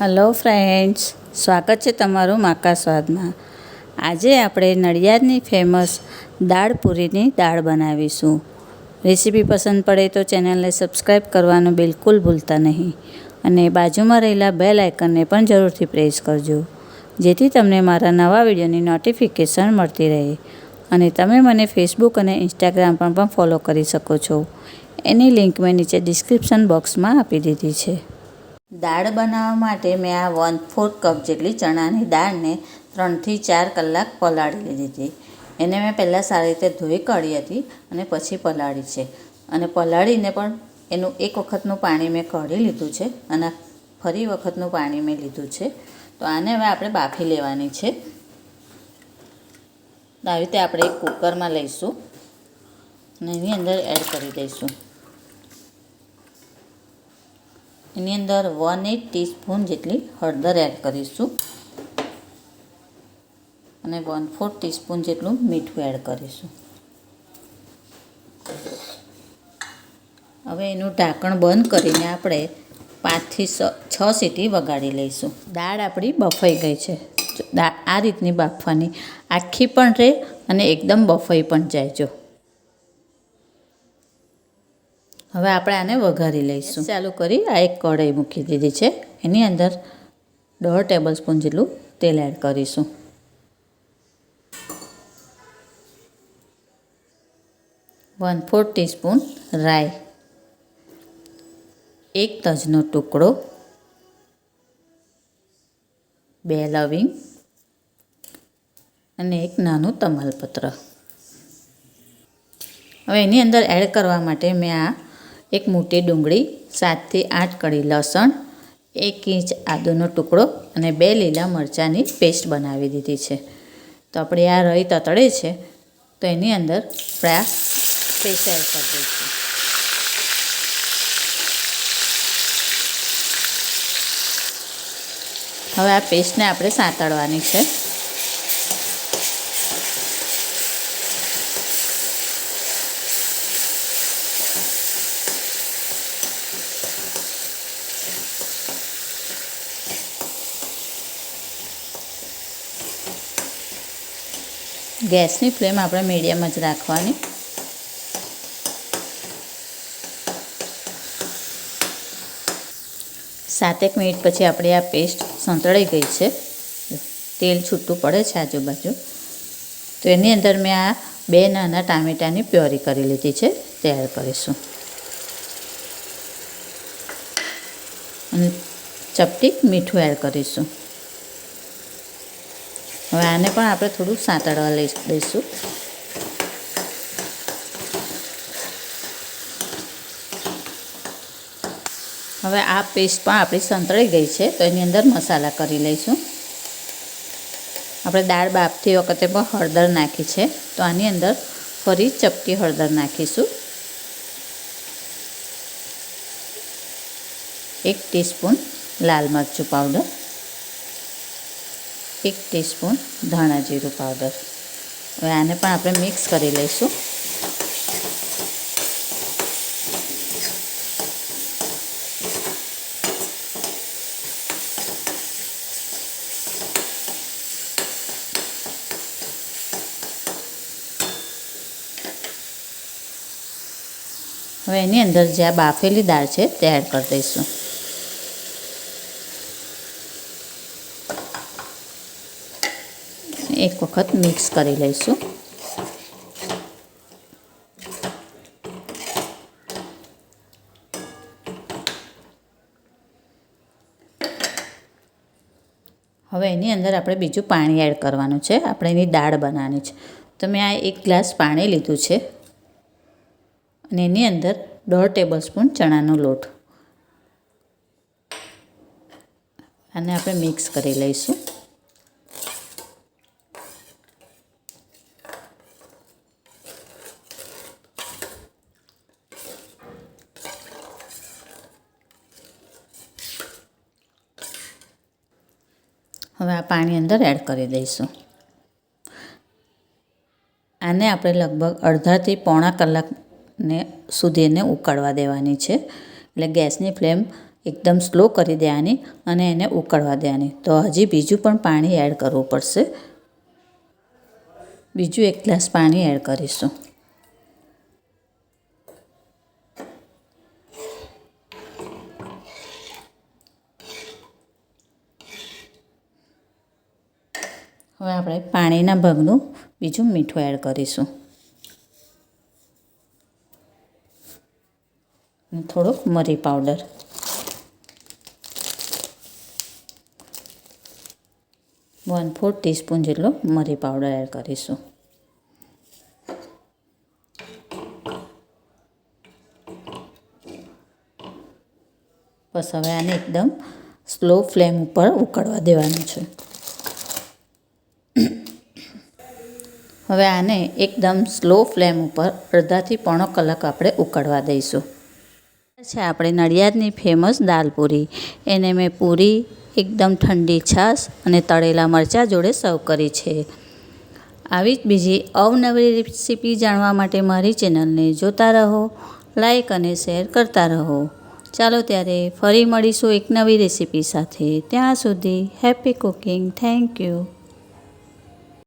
Hello friends સ્વાગત છે તમારું માકા સ્વાદમાં. આજે આપણે નડિયાદની ફેમસ દાળ પૂરીની દાળ બનાવીશું. રેસીપી પસંદ પડે તો ચેનલને સબસ્ક્રાઈબ કરવાનું બિલકુલ ભૂલતા નહીં. અને બાજુમાં રહેલા બેલ આઇકનને પણ જરૂરથી પ્રેસ કરજો, જેથી તમને મારા નવા વિડીયોની નોટિફિકેશન મળતી રહે. અને તમે મને ફેસબુક અને ઇન્સ્ટાગ્રામ પર પણ ફોલો કરી શકો છો. એની લિંક મેં નીચે ડિસ્ક્રિપ્શન બોક્સમાં આપી દીધી છે. દાળ બનાવવા માટે મેં આ વન ફોર્થ કપ જેટલી ચણાની દાળને ત્રણથી ચાર કલાક પલાળી લીધી હતી. એને મેં પહેલાં સારી રીતે ધોઈ કાઢી હતી અને પછી પલાળી છે. અને પલાળીને પણ એનું એક વખતનું પાણી મેં કાઢી લીધું છે અને ફરી વખતનું પાણી મેં લીધું છે. તો આને હવે આપણે બાફી લેવાની છે. આવી રીતે આપણે એક કુકરમાં લઈશું અને એની અંદર એડ કરી દઈશું. એની અંદર વન એટ ટીસ્પૂન જેટલી હળદર એડ કરીશું. અને વન ફોર ટીસ્પૂન જેટલું મીઠું એડ કરીશું. હવે એનું ઢાંકણ બંધ કરીને આપણે પાંચથી છ સીટી વગાડી લઈશું. દાળ આપણી બફાઈ ગઈ છે. આ રીતની બાફવાની. આખી પણ રહે અને એકદમ બફાઈ પણ જાય જો. હવે આપણે આને વઘારી લઈશું. ચાલુ કરી. આ એક કઢાઈ મૂકી દીધી છે. એની અંદર દોઢ ટેબલ સ્પૂન જેટલું તેલ એડ કરીશું. વન ફોર ટીસ્પૂન રાઈ. એક તજનો ટુકડો. બે લવિંગ. અને એક નાનું તમાલપત્ર. હવે એની અંદર એડ કરવા માટે મેં આ એક મોટી ડુંગળી સાતથી આઠ કળી લસણ, એક ઇંચ આદુનો ટુકડો અને બે લીલા મરચાંની પેસ્ટ બનાવી દીધી છે. તો આપણે આ રહી તતડે છે, તો એની અંદર આપણે આ પેસ્ટ એડ કરી દઈશું. હવે આ પેસ્ટને આપણે સાંતળવાની છે. ગેસની ફ્લેમ આપણે મીડિયમ જ રાખવાની. સાતેક મિનિટ પછી આપણે આ પેસ્ટ સંતળાઈ ગઈ છે. તેલ છૂટું પડે છે આજુબાજુ. તો એની અંદર મેં આ બે નાના ટામેટાની પ્યોરી કરી લીધી છે. તૈયાર કરીશું. અને ચપટી મીઠું એડ કરીશું. હવે આને પણ આપણે થોડું સાંતળવા લઈ દઈશું. હવે આ પેસ્ટ પણ આપણી સંતળાઈ ગઈ છે, તો એની અંદર મસાલા કરી લઈશું. આપણે દાળ બાફતી વખતે પણ હળદર નાખી છે, તો આની અંદર ફરી ચપટી હળદર નાખીશું. એક ટીસ્પૂન લાલ મરચું પાવડર. એક ટીસ્પૂન ધાણા જીરું પાવડર. હવે આને પણ આપણે મિક્સ કરી લઈશું. હવે એની અંદર જે બાફેલી દાળ છે તે એડ કરી દઈશું. એક વખત મિક્સ કરી લઈશું. હવે એની અંદર આપણે બીજું પાણી એડ કરવાનું છે. આપણે એની દાળ બનાવવાની છે. તો મેં આ એક ગ્લાસ પાણી લીધું છે. અને એની અંદર દોઢ ટેબલ સ્પૂન ચણાનો લોટ. આને આપણે મિક્સ કરી લઈશું. હવે આ પાણી અંદર એડ કરી દઈશું. આને આપણે લગભગ અડધાથી પોણા કલાકને સુધી એને ઉકળવા દેવાની છે. એટલે ગેસની ફ્લેમ એકદમ સ્લો કરી દેવાની અને એને ઉકળવા દેવાની. તો હજી બીજું પણ પાણી એડ કરવું પડશે. બીજું એક ગ્લાસ પાણી એડ કરીશું. હવે આપણે પાણીના ભાગનું બીજું મીઠું એડ કરીશું. થોડોક મરી પાવડર વન ફોર ટીસ્પૂન જેટલો મરી પાવડર એડ કરીશું. બસ હવે આને એકદમ સ્લો ફ્લેમ ઉપર ઉકળવા દેવાનું છે. હવે આને એકદમ સ્લો ફ્લેમ ઉપર અડધાથી પોણો કલાક આપણે ઉકળવા દઈશું. છે આપણે નડિયાદની ફેમસ દાલ પૂરી. એને મેં પૂરી એકદમ ઠંડી છાશ અને તળેલા મરચાં જોડે સર્વ કરી છે. આવી જ બીજી અવનવી રેસીપી જાણવા માટે મારી ચેનલને જોતા રહો લાઈક અને શેર કરતા રહો. ચાલો ત્યારે ફરી મળીશું એક નવી રેસીપી સાથે. ત્યાં સુધી હેપી કુકિંગ થેન્ક યુ